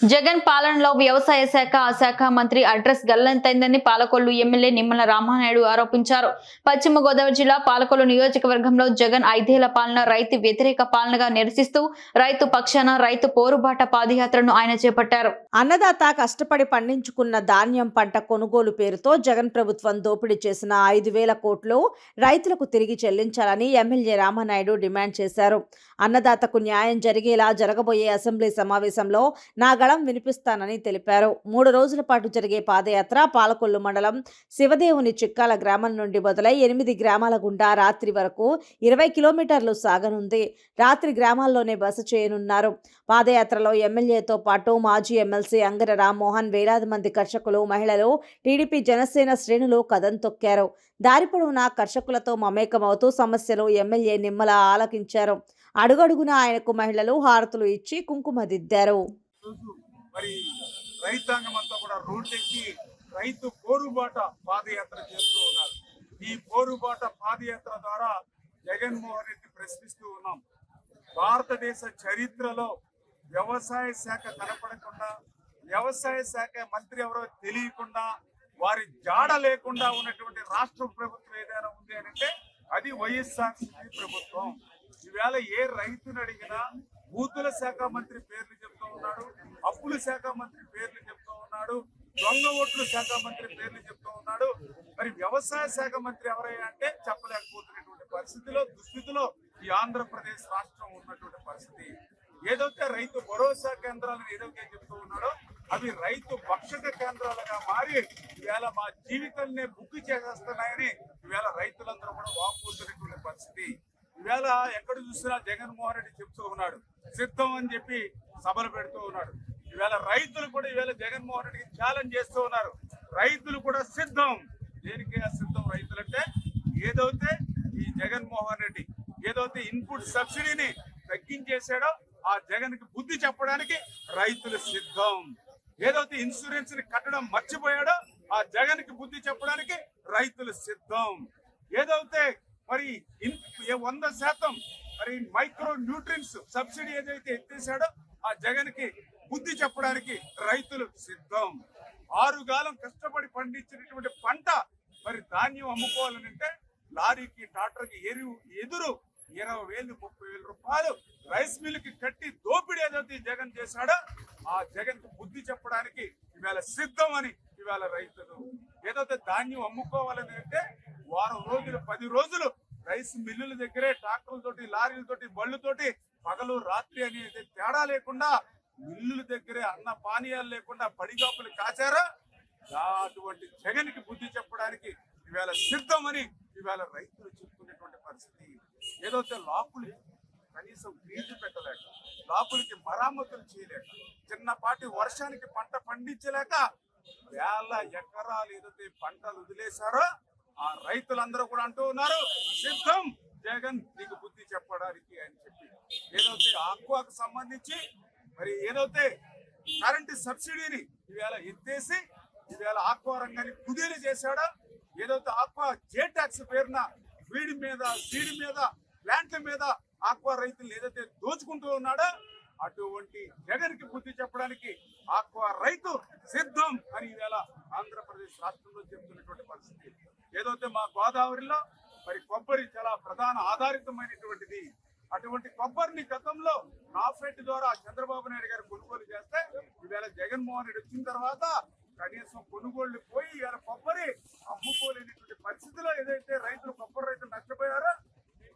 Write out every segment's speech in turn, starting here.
జగన్ పాలనలో వ్యవసాయ శాఖ ఆ శాఖ మంత్రి అడ్రస్ గల్లంతైందని పాలకొల్లు ఎమ్మెల్యే నిమ్మల రామానాయుడు ఆరోపించారు. పశ్చిమ గోదావరి జిల్లా పాలకొల్లు నియోజకవర్గంలో జగన్ ఐదేళ్ళ పాలన రైతు వ్యతిరేక పాలనగా నిరసిస్తూ రైతు పక్షాన రైతు పోరుబాట పాదయాత్రను ఆయన చేపట్టారు. అన్నదాత కష్టపడి పండించుకున్న ధాన్యం పంట కొనుగోలు పేరుతో జగన్ ప్రభుత్వం దోపిడీ చేసిన ఐదు వేల కోట్లు రైతులకు తిరిగి చెల్లించాలని ఎమ్మెల్యే రామానాయుడు డిమాండ్ చేశారు. అన్నదాతకు న్యాయం జరిగేలా జరగబోయే అసెంబ్లీ సమావేశంలో నా గళం వినిపిస్తానని తెలిపారు. మూడు రోజుల పాటు జరిగే పాదయాత్ర పాలకొల్లు మండలం శివదేవుని చిక్కాల గ్రామం నుండి మొదలై ఎనిమిది గ్రామాల గుండా రాత్రి వరకు ఇరవై కిలోమీటర్లు సాగనుంది. రాత్రి గ్రామాల్లోనే బస చేయనున్నారు. పాదయాత్రలో ఎమ్మెల్యేతో పాటు మాజీ ఎమ్మెల్సీ అంగర రామ్మోహన్ వేలాది మంది కర్షకులు మహిళలు టీడీపీ జనసేన శ్రేణులు కదం తొక్కారు. దారి పొడవునా కర్షకులతో మమేకమవుతూ సమస్యలు ఎమ్మెల్యే నిమ్మల ఆలకించారు. అడుగడుగున ఆయనకు మహిళలు హారతులు ఇచ్చి కుంకుమ దిద్దారు మరి రైతాంగం అంతా కూడా రోడ్లెక్కి రైతు పోరుబాట పాదయాత్ర చేస్తూ ఉన్నారు. ఈ పోరుబాట పాదయాత్ర ద్వారా జగన్మోహన్ రెడ్డి ప్రశ్నిస్తూ ఉన్నాం. భారతదేశ చరిత్రలో వ్యవసాయ శాఖ కనపడకుండా వ్యవసాయ శాఖ మంత్రి ఎవరో తెలియకుండా వారి జాడ లేకుండా ఉన్నటువంటి రాష్ట్ర ప్రభుత్వం ఏదైనా ఉంది అని అంటే అది వైఎస్ఆర్ ప్రభుత్వం. ఈవేళ ఏ రైతుని అడిగినా బూతుల శాఖ మంత్రి పేర్లు ఉన్నాడు అప్పుల శాఖ మంత్రి పేర్లు చెప్తూ ఉన్నాడు దొంగ ఓట్ల శాఖ మంత్రి పేర్లు చెప్తూ ఉన్నాడు. మరి వ్యవసాయ శాఖ మంత్రి ఎవరయ్యా అంటే చెప్పలేకపోతున్నటువంటి పరిస్థితిలో దుస్థితిలో ఈ ఆంధ్రప్రదేశ్ రాష్ట్రం ఉన్నటువంటి పరిస్థితి. ఏదైతే రైతు భరోసా కేంద్రాలను ఏదైతే చెప్తూ ఉన్నాడో అవి రైతు భక్షక కేంద్రాలుగా మారి ఈవేళ మా జీవితాలనే బుక్ చేసేస్తున్నాయని ఈవేళ రైతులందరూ కూడా వాపోతున్నటువంటి పరిస్థితి. ఈవేళ ఎక్కడ చూసినా జగన్మోహన్ రెడ్డి చెప్తూ ఉన్నాడు సిద్ధం అని చెప్పి సభలు పెడుతూ ఉన్నాడు. ఈవేళ రైతులు కూడా ఈవేళ జగన్మోహన్ రెడ్డికి ఛాలెంజ్ చేస్తూ ఉన్నారు. రైతులు కూడా సిద్ధం. దేనికి సిద్ధం రైతులంటే ఏదైతే ఈ జగన్మోహన్ రెడ్డి ఏదైతే ఇన్పుట్ సబ్సిడీని తగ్గించేసాడో ఆ జగన్కి బుద్ధి చెప్పడానికి రైతులు సిద్ధం. ఏదైతే ఇన్సూరెన్స్ని కట్టడం మర్చిపోయాడో ఆ జగన్కి బుద్ధి చెప్పడానికి రైతులు సిద్ధం. ఏదైతే మరి ఏ వంద శాతం మరి మైక్రో న్యూట్రియన్స్ సబ్సిడీ ఏదైతే ఎత్తేసాడో ఆ జగన్కి బుద్ధి చెప్పడానికి రైతులు సిద్ధం. ఆరుగాలం కష్టపడి పండించినటువంటి పంట మరి ధాన్యం అమ్ముకోవాలని అంటే లారీకి ట్రాక్టర్కి ఎరువు ఎదురు ఇరవై వేలు ముప్పై వేల రూపాయలు రైస్ మిల్కి కట్టి దోపిడీ ఏదైతే జగన్ చేశాడో ఆ జగన్ బుద్ధి చెప్పడానికి ఇవాళ సిద్ధం అని ఇవాళ రైతులు. ఏదైతే ధాన్యం అమ్ముకోవాలని అంటే వారం రోజులు పది రోజులు రైస్ మిల్లుల దగ్గరే ట్రాక్టర్లతోటి లారీలతోటి బళ్ళుతోటి పగలు రాత్రి అనేది తేడా లేకుండా మిల్లుల దగ్గరే అన్న పానీయాలు లేకుండా పడిగాపులు కాచారా? అటువంటి జగన్కి బుద్ధి చెప్పడానికి ఇవాళ సిద్ధమని ఇవాళ రైతులు చెప్పుకునేటువంటి పరిస్థితి. ఏదైతే లోపులు కనీసం ఫీజు పెట్టలేక లోపులకి మరామతులు చేయలేక చిన్నపాటి వర్షానికి పంట పండించలేక వేల ఎకరాలు ఏదైతే పంటలు వదిలేశారో ఆ రైతులందరూ కూడా అంటూ ఉన్నారు సిద్ధం. జగన్ నీకు బుద్ధి చెప్పడానికి అని చెప్పి ఏదైతే ఆక్వాకు సంబంధించి మరి ఏదైతే కరెంటు సబ్సిడీని ఈవేళ ఎత్తేసి ఈవేళ ఆక్వా రంగాన్ని కుదేలు చేశాడో ఏదైతే ఆక్వా జే ట్యాక్స్ పేరున వీడి మీద సీడి మీద ప్లాంట్ల మీద ఆక్వా రైతులు ఏదైతే దోచుకుంటూ ఉన్నాడో అటువంటి జగన్కి బుద్ధి చెప్పడానికి ఆక్వా రైతు సిద్ధం అని ఈవేళ ఆంధ్రప్రదేశ్ రాష్ట్రంలో చెప్తున్నటువంటి పరిస్థితి. ఏదైతే మా గోదావరిలో మరి కొబ్బరి చాలా ప్రధాన ఆధారితమైనటువంటిది అటువంటి కొబ్బరిని గతంలో నాఫెట్ ద్వారా చంద్రబాబు నాయుడు గారు కొనుగోలు చేస్తే ఈవేళ జగన్మోహన్ రెడ్డి వచ్చిన తర్వాత కనీసం కొనుగోళ్ళు పోయి ఇవాళ కొబ్బరి అమ్ముకోలేనటువంటి పరిస్థితిలో ఏదైతే రైతులు కొబ్బరి రైతులు నష్టపోయారో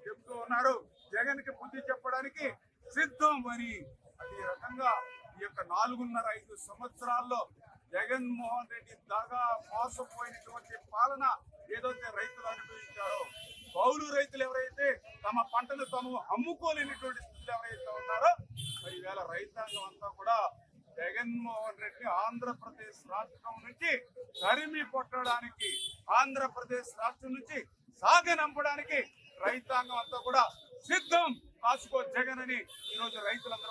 చెప్తూ ఉన్నారు. జగన్కి బుద్ధి చెప్పడానికి సిద్ధం అని. అదే రకంగా ఈ యొక్క నాలుగున్నర ఐదు సంవత్సరాల్లో జగన్మోహన్ రెడ్డి దాగా మోసపోయినటువంటి పాలన ఏదైతే రైతులు అనుభవించారో కౌలు రైతులు ఎవరైతే తమ పంటను తాము అమ్ముకోలేనిటువంటి స్థితిలో ఎవరైతే ఉన్నారో మరి వేళ రైతాంగం అంతా కూడా జగన్మోహన్ రెడ్డి ఆంధ్రప్రదేశ్ రాష్ట్రం నుంచి తరిమి కొట్టడానికి ఆంధ్రప్రదేశ్ రాష్ట్రం నుంచి సాగనంపడానికి రైతాంగం అంతా కూడా సిద్ధం. కాసుకో జగన్ అని ఈరోజు రైతులందరూ కూడా